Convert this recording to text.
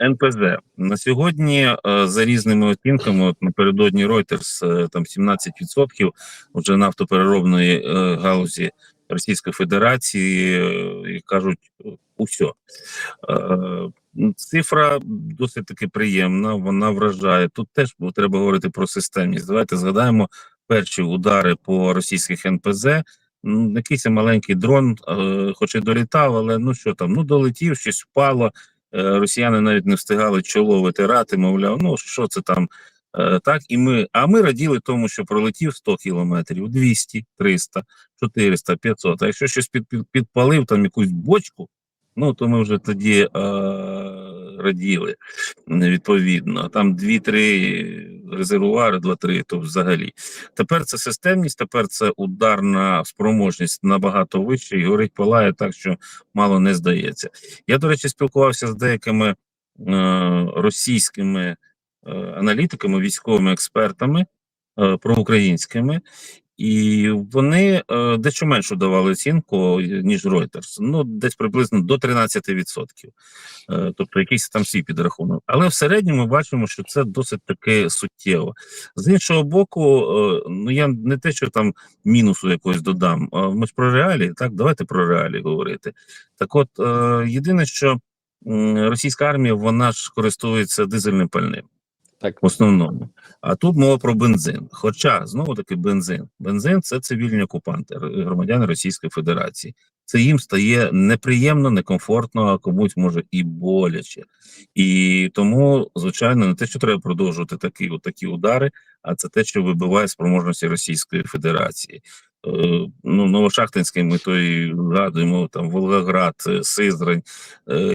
НПЗ на сьогодні е, за різними оцінками, от напередодні Reuters, е, там 17% вже нафтопереробної е, галузі Російської Федерації і кажуть усе. Цифра досить таки приємна, вона вражає. Тут теж треба говорити про системність. Давайте згадаємо перші удари по російських НПЗ. Ну, Якийсь маленький дрон, хоч і долітав, але ну що там, ну долетів, щось впало. Е, Росіяни навіть не встигали чоло витирати, мовляв, ну що це там. Е, Так, і ми, а ми раділи тому, що пролетів 100 кілометрів, 200, 300, 400, 500. А якщо щось під, під, підпалив, там якусь бочку, ну то ми вже тоді е, раділи відповідно. Там 2-3 резервуари, 2-3, то взагалі. Тепер це системність, тепер це ударна спроможність набагато вища і горить палає так, що мало не здається. Я, до речі, спілкувався з деякими е, російськими е, аналітиками, військовими експертами е, проукраїнськими, і вони е, дещо меншу давали оцінку, ніж Reuters. Ну, десь приблизно до 13%. Е, тобто якийсь там свій підрахунок. Але в середньому ми бачимо, що це досить таки суттєво. З іншого боку, е, ну я не те, що там мінусу якось додам. а Ми ж про реалії, так давайте про реалії говорити. Так, от е, єдине, що м, російська армія вона ж користується дизельним пальним. Так. В основному, а тут мова про бензин. Хоча знову таки бензин. Бензин це цивільні окупанти, громадяни Російської Федерації. Це їм стає неприємно, некомфортно, а комусь може і боляче. І тому, звичайно, не те, що треба продовжувати такі, такі удари, а це те, що вибиває спроможності Російської Федерації. Е, Ну, Новошахтинський ми то і згадуємо там Волгоград, е, Сизрань. е,